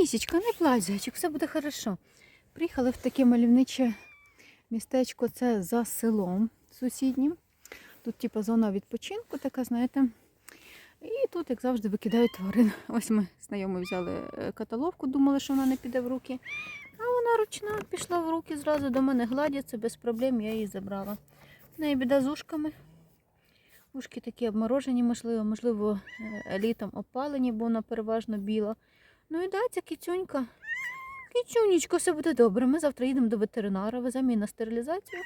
Лісічка, не плач, зайчик, все буде хорошо. Приїхали в таке мальовниче містечко, це за селом сусіднім. Тут, типу, зона відпочинку, така, знаєте. І тут, як завжди, викидають тварин. Ось ми знайомі взяли е, каталовку, думали, що вона не піде в руки. А вона ручна пішла в руки, зразу до мене гладяться, без проблем я її забрала. В неї біда з ушками. Ушки такі обморожені, можливо, можливо, е, літом опалені, бо вона переважно біла. Ну і да, ця кицюнька. Все буде добре. Ми завтра їдемо до ветеринара, веземо на стерилізацію.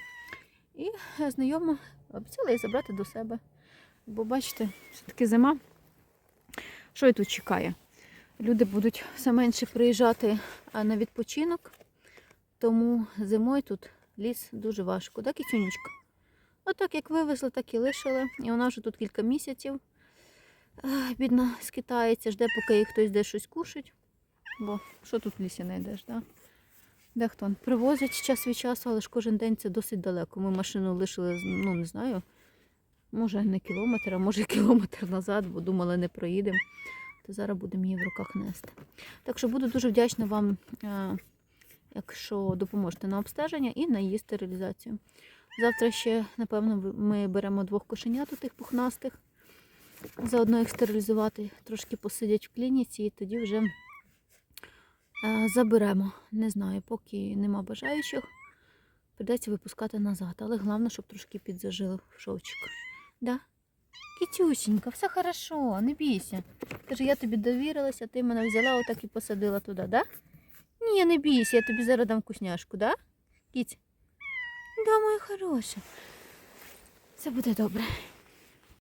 І знайома обіцяла її забрати до себе. Бо бачите, все-таки зима. Що і тут чекає? Люди будуть все менше приїжджати на відпочинок, тому зимою тут ліс дуже важко, так, кицюнечка? Отак як вивезли, так і лишили. І вона вже тут кілька місяців. Бідна скитається, жде, поки їй хтось де щось кушать. Бо що тут в лісі знайдеш, да? Дехто привозять час від часу, але ж кожен день це досить далеко. Ми машину лишили, ну не знаю, може не кілометр, а може кілометр назад, бо думали, не проїдемо. То зараз будемо її в руках нести. Так що буду дуже вдячна вам, е, якщо допоможете на обстеження і на її стерилізацію. Завтра ще, напевно, ми беремо двох кошенят у тих пухнастих. Заодно їх стерилізувати, трошки посидять в клініці і тоді вже заберемо. Не знаю, поки нема бажаючих, прийдеться випускати назад. Але головне, щоб трошки підзажили шовчик. Да? Кітюсінька, все хорошо, не бійся. Каже, я тобі довірилася, ти мене взяла отак і посадила туди, да? Ні, не бійся, я тобі зараз дам вкусняшку, да? Кіць? Да, моя хороша. Все буде добре.